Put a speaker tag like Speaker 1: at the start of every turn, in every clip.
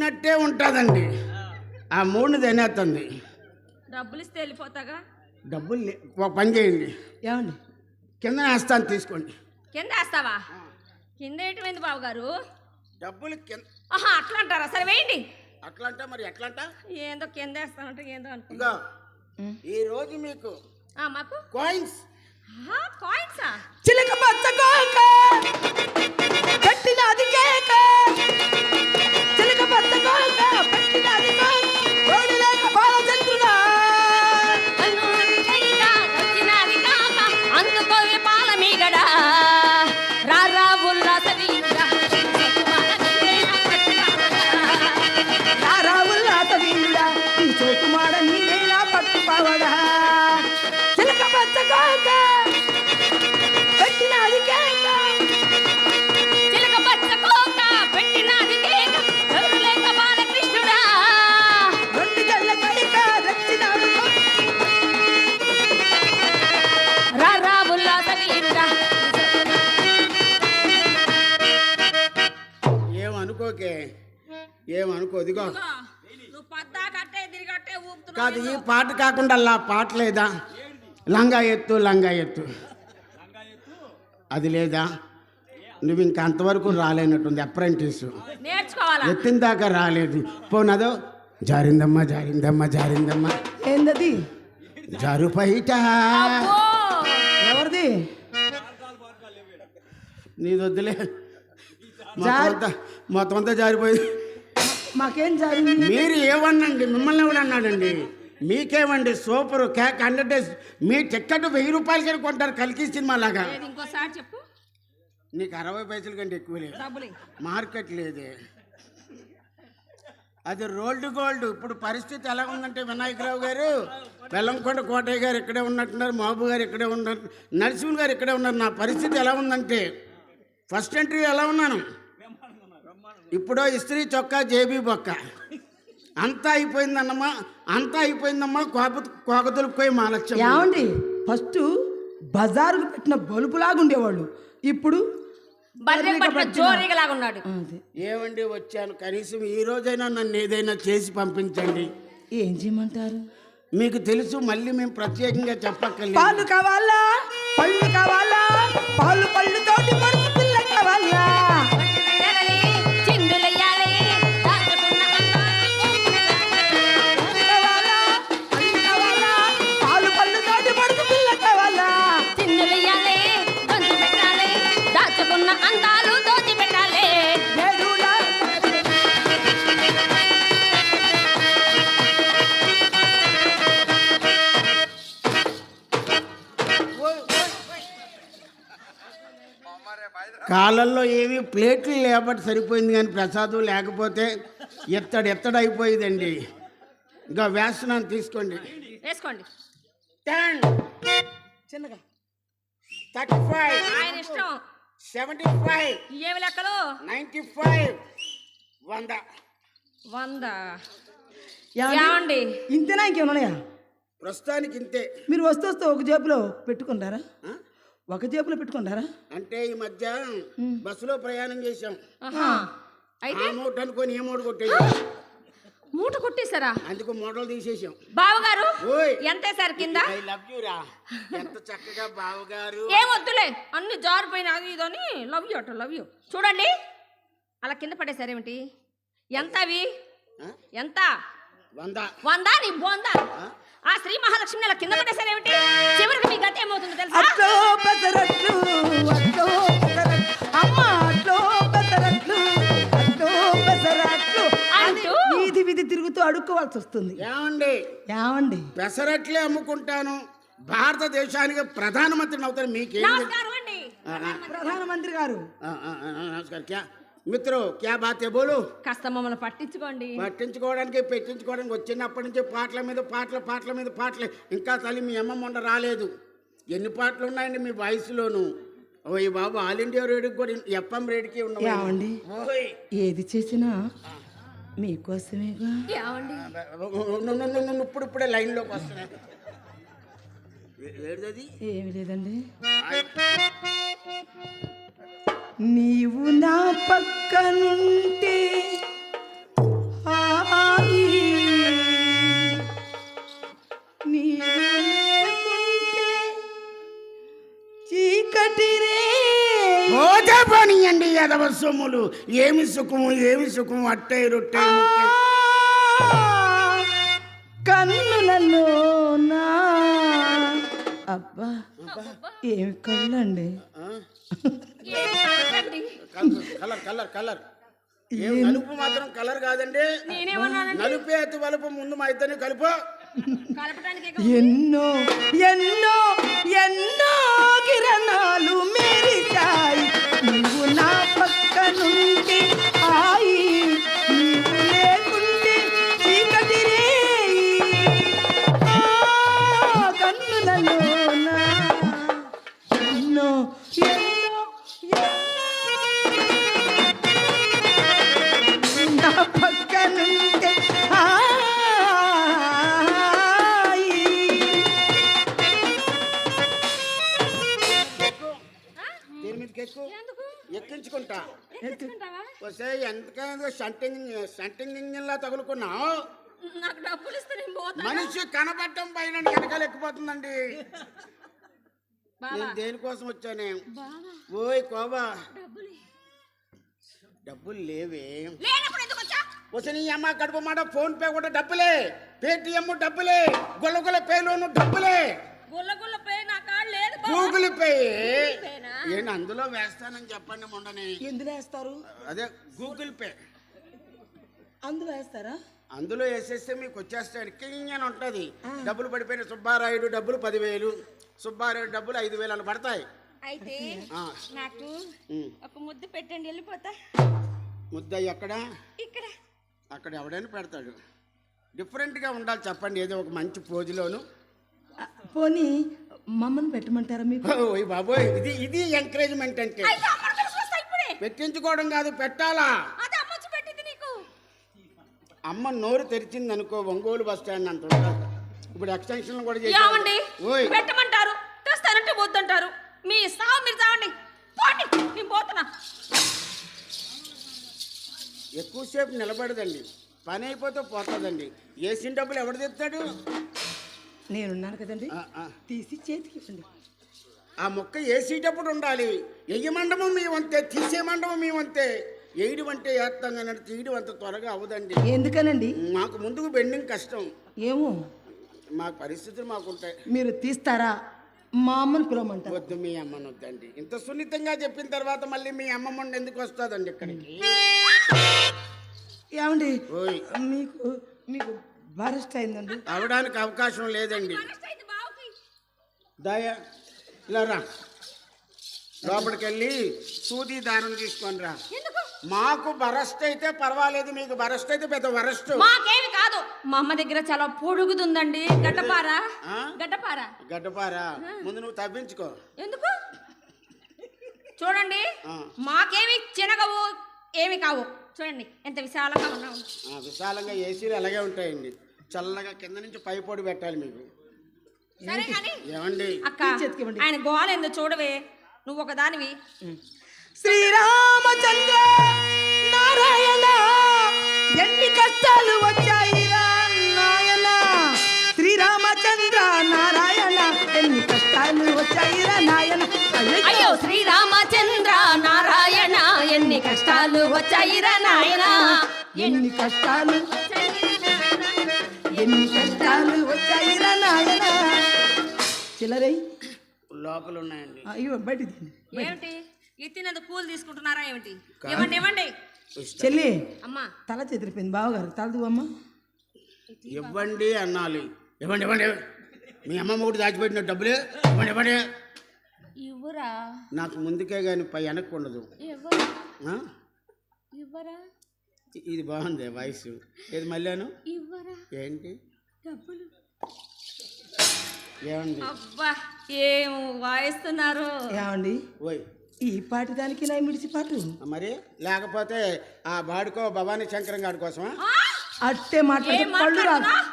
Speaker 1: వచ్చినట్టే ఉంటుందండి. ఆ మూడుని తినేస్తుంది
Speaker 2: డబ్బులు ఇస్తే వెళ్ళిపోతాగా?
Speaker 1: డబ్బులు లే- ఒక పని చేయండి.
Speaker 3: ఏమండి?
Speaker 1: కింద వేస్తాను తీసుకోండి.
Speaker 2: కింద వేస్తావా కింద ఏంటి బాబు గారు
Speaker 1: డబ్బులు కింద
Speaker 2: ఆహా అట్లా అంటారా సరే వేయండి.
Speaker 1: అట్లా అంటే మరి ఎట్లా అంట
Speaker 2: ఏందో కింద వేస్తానంటే ఏందో అనుకుంటా.
Speaker 1: ఇంకా ఈ రోజు మీకు
Speaker 2: ఆ, మాకు?
Speaker 1: కాయిన్స్
Speaker 2: కాయిన్సా
Speaker 3: చిలక పచ్చ కోక చిలక పచ్చ కోక. పెట్టినది కోక
Speaker 1: ఏమనుకోకే ఏమనుకో ఇదిగో. కాదు ఈ పాట కాకుండా అలా పాట లేదా? లంగా ఎత్తు లంగా ఎత్తు. అది లేదా? నువ్వు ఇంకా అంతవరకు రాలేనట్టుంది అప్రెంటిస్.
Speaker 2: నేర్చుకోవాలా?
Speaker 1: ఎత్తిన దాకా రాలేదు. పోనదో? జారిందమ్మా జారిందమ్మా జారిందమ్మా.
Speaker 3: ఏందది?
Speaker 1: జారు
Speaker 2: అబ్బో!
Speaker 3: ఎవరిది?
Speaker 1: నీది వద్దులే మొత్తం అంతా మొత్తం అంతా జారిపోయింది.
Speaker 3: మాకేం జరిగింది
Speaker 1: మీరు ఏమన్నండి? మిమ్మల్ని ఎవడు అన్నాడండి? మీకేమండి? Super cake hundred days. మీ టికెట్ వెయ్యి రూపాయలకి కొంటారు కలికి సినిమా లాగా
Speaker 2: ఏది ఇంకోసారి చెప్పు.
Speaker 1: నీకు అరవై పైసల కంటే ఎక్కువ లేదు. మార్కెట్ లేదే. అది రోల్డ్ గోల్డ్. ఇప్పుడు పరిస్థితి ఎలా ఉందంటే వినాయకరావు గారు బెల్లంకొండ కోటయ్య గారు ఇక్కడే ఉన్నట్టున్నారు మహబూ గారు ఇక్కడే ఉన్నారు నరసింహ గారు ఇక్కడే ఉన్నారు. నా పరిస్థితి ఎలా ఉందంటే ఫస్ట్ ఎంట్రీ ఎలా ఉన్నాను? ఇప్పుడు ఇస్త్రీ చొక్కా జేబీ బొక్క. అంతా అయిపోయిందన్నమ్మా అంతా అయిపోయిందమ్మా కోప కోకతులుపోయి మా లక్ష్యం
Speaker 3: ఏమండి? ఫస్ట్ బజారుకు పెట్టిన బలుపులాగా ఉండేవాళ్ళు ఇప్పుడు
Speaker 2: బర్రె పట్ల జోరీగలాగా ఉన్నాడు.
Speaker 1: ఏమండి వచ్చాను? కనీసం ఈ రోజైనా నన్ను ఏదైనా చేసి పంపించండి.
Speaker 3: ఏం చేయమంటారు?
Speaker 1: మీకు తెలుసు మళ్ళీ మేము ప్రత్యేకంగా చెప్పక్కర్లేదు.
Speaker 3: పాలు కావాలా? పళ్ళు కావాలా? పాలు పళ్ళు
Speaker 1: కాలంలో ఏమీ ప్లేట్లు లేబట్టి సరిపోయింది కానీ ప్రసాదం లేకపోతే ఎత్తడు ఎత్తడు అయిపోయిందండి. ఇంకా వేస్తున్నాను తీసుకోండి.
Speaker 2: వేసుకోండి.
Speaker 1: టెన్.
Speaker 3: చిన్నగా.
Speaker 1: Thirty five.
Speaker 2: ఆయన ఇష్టం.
Speaker 1: Seventy five.
Speaker 2: ఏమి లెక్కలు?
Speaker 1: Ninety five. వంద.
Speaker 2: వంద.
Speaker 3: ఏమండి? ఇంతేనా ఇంకేమన్నాయా
Speaker 1: ప్రస్తుతానికి ఇంతే.
Speaker 3: మీరు వస్తూ వస్తూ ఒక జేబులో పెట్టుకుంటారా? ఒక జేబులో పెట్టుకుంటారా
Speaker 1: అంటే ఈ మధ్య బస్సులో ప్రయాణం చేశాం.
Speaker 2: అయితే?
Speaker 1: మూట అనుకొని ఏ మూట కొట్టేసాం
Speaker 2: మూట కొట్టేశారా?
Speaker 1: అందుకు మూటలు తీసేసాం
Speaker 2: బావగారు ఎంత సార్ కింద?
Speaker 1: ఐ లవ్ యూ రా. ఎంత చక్కగా బావగారు.
Speaker 2: ఏం వద్దులే అన్ని జారిపోయిన అది ఇదని లవ్ యూ అట లవ్ యూ. చూడండి అలా కింద పడేశారేమిటి ఎంత అవి? ఎంత?
Speaker 1: వంద.
Speaker 2: వందా నీ బోందా? ఆ శ్రీ మహాలక్ష్మిని అలా కింద పడేశారేమిటి చివరికి మీ గతి ఏమవుతుందో తెలుసా?
Speaker 3: అట్లో పెసరట్లు అట్లో పెసరట్లు అమ్మ అట్లో పెసరట్లు అట్లో పెసరట్లు. అని
Speaker 2: అంటూ?
Speaker 3: వీధి వీధి తిరుగుతూ అడుక్కోవాల్సి వస్తుంది.
Speaker 1: ఏమండి?
Speaker 3: ఏమండి?
Speaker 1: పెసరట్లే అమ్ముకుంటాను. భారతదేశానికి ప్రధానమంత్రిని అవుతాను మీకేం?
Speaker 2: నమస్కారం అండి.
Speaker 3: ప్రధానమంత్రి గారు.
Speaker 1: ఆ, ఆ, ఆ, నమస్కారం. క్యా మిత్రో క్యా బాత్ బోలు?
Speaker 2: కాస్త మమ్మల్ని పట్టించుకోండి.
Speaker 1: పట్టించుకోవడానికి పెట్టించుకోవడానికి వచ్చినప్పటి నుంచి పాటల మీద పాటల పాటల మీద పాటలు. ఇంకా తల్లి మీ అమ్మ మొన్న రాలేదు. ఎన్ని పాటలు ఉన్నాయండి మీ వాయిస్లోను? ఓయ్ బాబు ఆల్ ఇండియా రేడియోకి కూడా ఎఫ్ఎం రేడికి ఉన్నాయి
Speaker 3: ఏమండి?
Speaker 1: ఓయ్.
Speaker 3: ఏది చేసినా మీకోసమేగా?
Speaker 1: ఇప్పుడు ఇప్పుడే లైన్లోకి ఏడిదది
Speaker 3: ఏమి లేదండి. నీవు నా పక్కనుంటే
Speaker 1: హాయి నీవు యదవ సొమ్ములు. ఏమి సుఖము ఏమి సుఖము అట్టే రొట్టే
Speaker 3: కన్నులలో నా. అబ్బా. ఏమి కళ్ళండి?
Speaker 1: Colour colour colour. కలర్ ఏం నలుపు మాత్రం కలర్ కాదండి. నలుపే అతి వలుపు ముందు మా ఇద్దరిని కలుపు.
Speaker 2: కలపడానికి
Speaker 3: ఎన్నో ఎన్నో ఎన్నో కిరణాలు మెరిచాయి. నువ్వు నా పక్క నుండి ఆయి
Speaker 1: షంటింగ్ షంటింగ్ ఇంజిన్లా తగులుకున్నావు?
Speaker 2: నాకు డబ్బులు ఇస్తే నేను పోతా
Speaker 1: మనిషి కనబడటం పైన వెనకాల ఎక్కిపోతుందండి. నేను దేనికోసం వచ్చానే?
Speaker 2: బావా.
Speaker 1: ఓయ్ కోబా
Speaker 2: డబ్బులు.
Speaker 1: డబ్బులు లేవే.
Speaker 2: లేనప్పుడు ఎందుకు వచ్చా?
Speaker 1: వస్తే నీ అమ్మ కడుపు మాట ఫోన్ పే కూడా డబ్బులే. పేటిఎం డబ్బులే. గొల్లగొల్ల పేలోను డబ్బులే.
Speaker 2: గుల్ల గుల్ల పే నా కాళ్ళు లేదు.
Speaker 1: Google pay? ఏంటి అందులో వేస్తానని చెప్పండి మొండని.
Speaker 3: ఎందులో వేస్తారు?
Speaker 1: అదే గూగుల్ పే.
Speaker 3: అందులో వేస్తారా?
Speaker 1: అందులో వేసేస్తే మీకు వచ్చేస్తాడు. కింగ్ అని ఉంటుంది. డబ్బులు పడిపోయిన సుబ్బారాయుడు డబ్బులు పదివేలు సుబ్బారాయుడు డబ్బులు ఐదు వేలు అని పడతాయి.
Speaker 2: అయితే నాకు. ఒక ముద్దు పెట్టండి వెళ్ళిపోతా.
Speaker 1: ముద్ద ఎక్కడ?
Speaker 2: ఇక్కడ.
Speaker 1: అక్కడ ఎవడైనా పెడతాడు. డిఫరెంట్గా ఉండాలి చెప్పండి ఏదో ఒక మంచి పోజులోను.
Speaker 3: పోనీ మమ్మల్ని పెట్టమంటారా మీకు?
Speaker 1: ఓయ్ బాబోయ్ ఇది ఇది ఎంకరేజ్మెంట్ అంటే. పెట్టించుకోవడం కాదు పెట్టాలా
Speaker 2: అది అమ్మొచ్చి పెట్టింది నీకు
Speaker 1: అమ్మ నోరు తెరిచింది అనుకో ఒంగోలు బస్ స్టాండ్ ఉంటుంది ఇప్పుడు ఎక్స్టెన్షన్ కూడా ఓయ్.
Speaker 2: పెట్టమంటారు తెస్తానంటే వద్దంటారు. మీ సావు మీరు చావండి. పోండి నేను పోతున్నా.
Speaker 1: ఎక్కువసేపు నిలబడదండి. పని అయిపోతే పోతుందండి. ఏసీ డబ్బులు ఎవడు తెస్తాడు?
Speaker 3: నేనున్నాను కదండి. తీసి చేతికి ఇవ్వండి.
Speaker 1: ఆ మొక్క వేసేటప్పుడు ఉండాలి. ఎయ్యి మండపం మీ వంతే తీసే మండపం మీ వంతే వేయడం అంటే ఏత్తం కానీ తీయడం అంత త్వరగా అవదండి
Speaker 3: ఎందుకనండి?
Speaker 1: మాకు ముందుకు బెండింగ్ కష్టం.
Speaker 3: ఏమో?
Speaker 1: మా పరిస్థితులు మాకుంటాయి.
Speaker 3: మీరు తీస్తారా? మా అమ్మని పిలవమంటారు?
Speaker 1: వద్దు మీ అమ్మని వద్దండి ఇంత సున్నితంగా చెప్పిన తర్వాత మళ్ళీ మీ అమ్మమ్మ ఎందుకు వస్తుందండి ఇక్కడికి?
Speaker 3: ఏమండి?
Speaker 1: ఓయ్.
Speaker 3: మీకు మీకు బరెస్ట్ అయిందండి.
Speaker 1: అవడానికి అవకాశం లేదండి. దయ ఇలా రా. లోపలికి వెళ్ళి సూది దారం తీసుకొని రా.
Speaker 2: ఎందుకు?
Speaker 1: మాకు బరస్ట్ అయితే పర్వాలేదు మీకు బరస్ట్ అయితే పెద్ద వరస్ట్
Speaker 2: మాకేమి కాదు. మా అమ్మ దగ్గర చాలా పొడుగుతుందండి గడ్డపారా? గడ్డపారా?
Speaker 1: గడ్డపారా? ముందు నువ్వు తవ్వించుకో.
Speaker 2: ఎందుకు? చూడండి. మాకేమి చినగవు ఏమి కావు. చూడండి ఎంత విశాలంగా ఉన్నావు
Speaker 1: ఆ, విశాలంగా ఏసీలు అలాగే ఉంటాయండి. చల్లగా కింద నుంచి పై పొడి పెట్టాలి మీకు.
Speaker 2: సరే కానీ
Speaker 1: ఏమండి?
Speaker 2: అక్క. ఆయన గోల ఏందో చూడవే. నువ్వు ఒక దానివి
Speaker 3: శ్రీరామచంద్ర నారాయణ. ఎన్ని కష్టాలు వచ్చాయి రా నాయన. శ్రీరామచంద్ర నారాయణ ఎన్ని కష్టాలు వచ్చాయి రా నాయన.
Speaker 2: అయ్యో శ్రీరామచంద్ర నారాయణ ఎన్ని కష్టాలు వచ్చాయిరా నాయన.
Speaker 3: ఎన్ని కష్టాలు ఎన్ని కష్టాలు వచ్చాయి రా నాయన. చిల్లరై
Speaker 1: లోపల ఉన్నాయండి
Speaker 3: అయ్యో బయట తీయండి.
Speaker 2: ఎత్తినందుకు కూలి తీసుకుంటున్నారా ఏమిటి? ఇవ్వండి ఇవ్వండి
Speaker 3: చెల్లి
Speaker 2: అమ్మా.
Speaker 3: తల చెదిరిపోయింది బావగారు. తలదు అమ్మ.
Speaker 1: ఇవ్వండి అన్నాలి ఇవ్వండి ఇవ్వండి. మీ అమ్మమ్మ కూడా దాచిపెట్టిన డబ్బులు. ఇవ్వండి ఇవ్వండి.
Speaker 2: ఇవ్వరా?
Speaker 1: నాకు ముందుకే కానీ పై వెనక్కి ఉండదు.
Speaker 2: ఇవ్వరా?
Speaker 1: ఆ?
Speaker 2: ఇవ్వరా?
Speaker 1: ఇ- ఇది బాగుంది వాయిస్. ఏది మళ్ళాను?
Speaker 2: ఇవ్వరా?
Speaker 1: ఏంటి?
Speaker 2: డబ్బులు.
Speaker 1: ఏమండి?
Speaker 2: అబ్బా ఏం వాయిస్తున్నారు.
Speaker 3: ఏమండి?
Speaker 1: ఓయ్
Speaker 3: ఈ పాటి దానికి నా మిడిచి పాటు.
Speaker 1: మరి లేకపోతే ఆ బాడుకో భవానీ శంకరం గారి కోసమా?
Speaker 2: ఆ?
Speaker 3: అట్టే పళ్ళు రాదు
Speaker 2: మాట్లాడుతున్నావ్?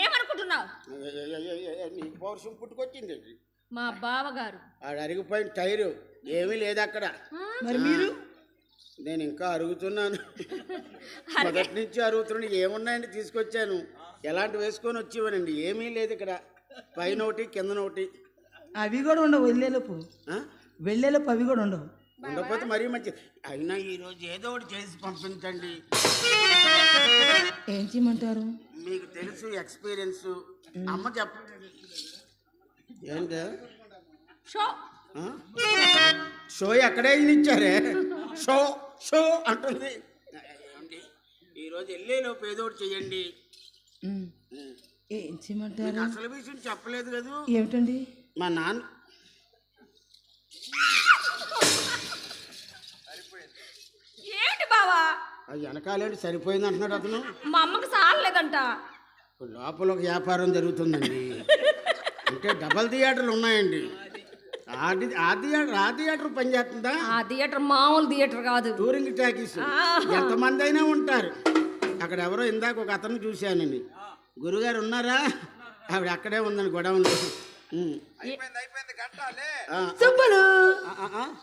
Speaker 2: ఏమనుకుంటున్నావు
Speaker 1: పౌరుషం పుట్టుకొచ్చింది.
Speaker 2: మా బావగారు.
Speaker 1: ఆడ అరిగిపోయిన టైరు ఏమీ లేదు అక్కడ.
Speaker 3: మరి మీరు?
Speaker 1: నేను ఇంకా అరుగుతున్నాను. మొదటి నుంచి అరుగుతున్నాను ఏమున్నాయండి తీసుకొచ్చాను. ఎలాంటి వేసుకొని వచ్చేవానండి? ఏమీ లేదు ఇక్కడ. పైన ఒకటి కిందన ఒకటి.
Speaker 3: అవి కూడా ఉండవు వెళ్ళేలోపు.
Speaker 1: ఆ?
Speaker 3: వెళ్ళేలోపు అవి కూడా ఉండవు.
Speaker 1: ఉండకపోతే మరీ మంచి అయినా ఈరోజు ఏదో ఒకటి చేసి పంపించండి.
Speaker 3: ఏం చేయమంటారు?
Speaker 1: మీకు తెలుసు ఎక్స్పీరియన్స్. అమ్మ చెప్ప ఏంటి?
Speaker 2: షో?
Speaker 1: షో ఎక్కడే ఇచ్చారే షో షో అంటుంది? ఈరోజు వెళ్ళేలోపు ఏదో ఒకటి చెయ్యండి
Speaker 3: ఉమ్. ఏం చేయమంటారు?
Speaker 1: అసలు విషయం చెప్పలేదు కదా.
Speaker 3: ఏమిటండి?
Speaker 1: మా నాన్న
Speaker 2: ఏంటి బావా?
Speaker 1: ఆ వెనకాలేంటి సరిపోయింది అంటున్నాడు అతను.
Speaker 2: మా అమ్మకి సాలలేదంట
Speaker 1: లోపల ఒక వ్యాపారం జరుగుతుందండి. అంటే డబల్ థియేటర్లు ఉన్నాయండి. ఆ థియేటర్ ఆ థియేటర్ పనిచేస్తుందా
Speaker 2: ఆ థియేటర్ మామూలు థియేటర్ కాదు.
Speaker 1: Touring talkies. ఎంతమంది అయినా ఉంటారు. అక్కడ ఎవరో ఇందాక ఒక అతను చూశానండి. గురుగారు ఉన్నారా? ఆవిడ అక్కడే ఉందండి గొడవలో ఉమ్.
Speaker 3: సుబ్బులు.
Speaker 1: ఆ, ఆ, ఆ.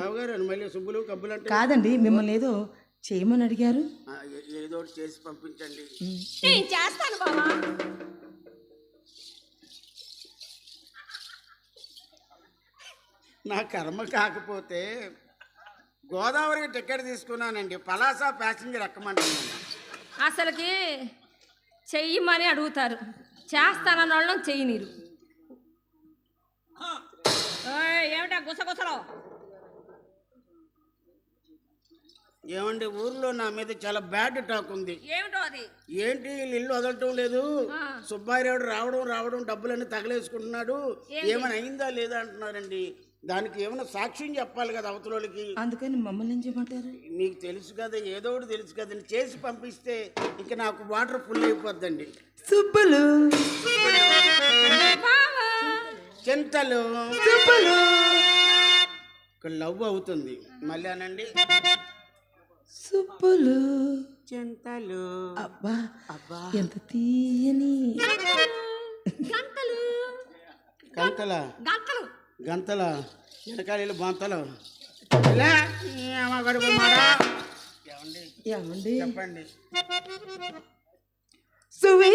Speaker 2: బావగారి.
Speaker 1: మళ్ళీ సుబ్బులు కబ్బులు అంటే
Speaker 3: కాదండి మిమ్మల్ని ఏదో చేయమని అడిగారు.
Speaker 1: ఏదో ఒకటి చేసి పంపించండి.
Speaker 2: నేను చేస్తాను బావా.
Speaker 1: నా కర్మ కాకపోతే గోదావరికి టికెట్ తీసుకున్నానండి. పలాస ప్యాసింజర్ ఎక్కమంటున్నాను.
Speaker 2: అసలుకి చెయ్యమని అడుగుతారు. చేస్తానన్న వాళ్ళని చెయ్యనీరు. ఏమిటా గుసగుసలో?
Speaker 1: ఏమండి ఊర్లో నా మీద చాలా బ్యాడ్ టాక్ ఉంది.
Speaker 2: ఏమిటో అది?
Speaker 1: ఏంటి వీళ్ళు ఇల్లు వదలటం లేదు?
Speaker 2: ఆ.
Speaker 1: సుబ్బారాయుడు రావడం రావడం డబ్బులన్నీ తగలేసుకుంటున్నాడు. ఏమైనా అయిందా లేదా అంటున్నారండి. దానికి ఏమైనా సాక్ష్యం చెప్పాలి కదా అవతలోళ్ళకి
Speaker 3: అందుకని మమ్మల్ని ఏం చేయమంటారు?
Speaker 1: మీకు తెలుసు కదా ఏదో ఒకటి తెలుసు కదండి చేసి పంపిస్తే ఇంక నాకు వాటర్ ఫుల్ అయిపోద్దండి.
Speaker 3: సుబ్బులు.
Speaker 1: చింతలు.
Speaker 3: సుబ్బులు.
Speaker 1: ఇక్కడ లవ్ అవుతుంది. మళ్ళీ అనండి.
Speaker 3: సుబ్బులు.
Speaker 1: చింతలు.
Speaker 3: అబ్బా
Speaker 1: అబ్బా.
Speaker 3: ఎంత తీయని.
Speaker 2: గంటలు.
Speaker 1: కంతల
Speaker 2: గంటలు.
Speaker 1: గంతల వెనకాల బాంతలు. చెప్పండి.
Speaker 3: సువి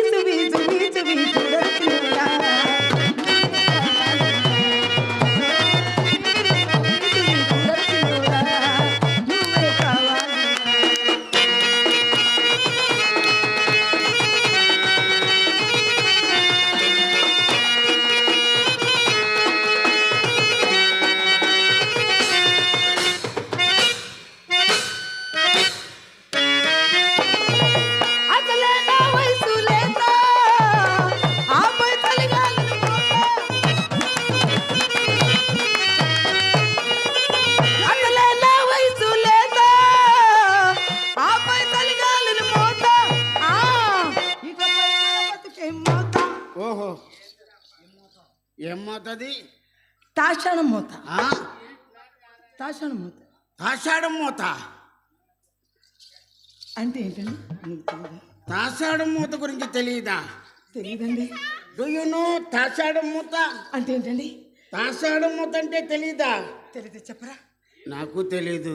Speaker 1: ఏమవుతుంది?
Speaker 3: తాషాణం మోత
Speaker 1: ఆ?
Speaker 3: తాషాణం మోత
Speaker 1: తాషాఢం మూత
Speaker 3: అంటే ఏంటండి?
Speaker 1: తాషాఢం మూత గురించి తెలియదా
Speaker 3: తెలీదండి.
Speaker 1: డూ యు నో తాషాఢం మూత
Speaker 3: అంటే ఏంటండి?
Speaker 1: తాషాఢం మూత అంటే తెలీదా?
Speaker 3: తెలియదు చెప్పరా?
Speaker 1: నాకు తెలీదు.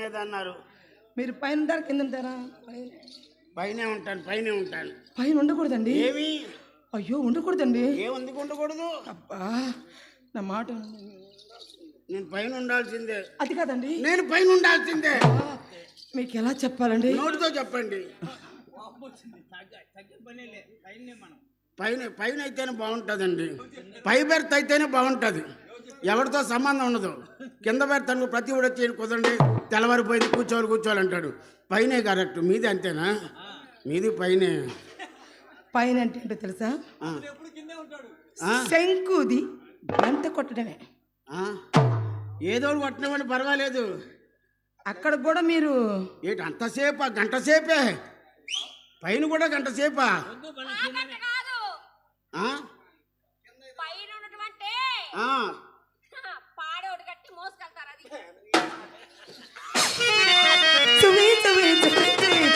Speaker 1: మీద అన్నారు.
Speaker 3: మీరు పైన ఉంటారా కింద ఉంటారా
Speaker 1: పైనే. ఉంటాను పైనే ఉంటాను.
Speaker 3: పైన ఉండకూడదండి.
Speaker 1: ఏమి
Speaker 3: అయ్యో ఉండకూడదండి.
Speaker 1: ఏముంది ఉండకూడదు?
Speaker 3: అబ్బా నా మాట.
Speaker 1: నేను పైన ఉండాల్సిందే.
Speaker 3: అది కాదండి.
Speaker 1: నేను పైన ఉండాల్సిందే.
Speaker 3: మీకు ఎలా చెప్పాలండి?
Speaker 1: నోటితో చెప్పండి. పైన పైన అయితేనే బాగుంటుందండి. పై బెర్త్ అయితేనే బాగుంటుంది. ఎవరితో సంబంధం ఉండదు. కింద పెడతాను ప్రతి కూడా వచ్చి కుదరండి తెల్లవారిపోయింది కూర్చోవాలి కూర్చోవాలి అంటాడు. పైనే కరెక్ట్. మీది అంతేనా? మీది పైనే.
Speaker 3: పైన అంటే ఏంటో తెలుసా? శంకుది గంట కొట్టడమే.
Speaker 1: ఆ? ఏదో ఒకటి కొట్టినవ్వండి పర్వాలేదు.
Speaker 3: అక్కడ కూడా మీరు
Speaker 1: ఏంటి అంతసేపా గంట సేపే? పైన కూడా గంట సేపా?
Speaker 2: కాదు.
Speaker 1: ఆ?
Speaker 2: పైన. do
Speaker 1: it, it.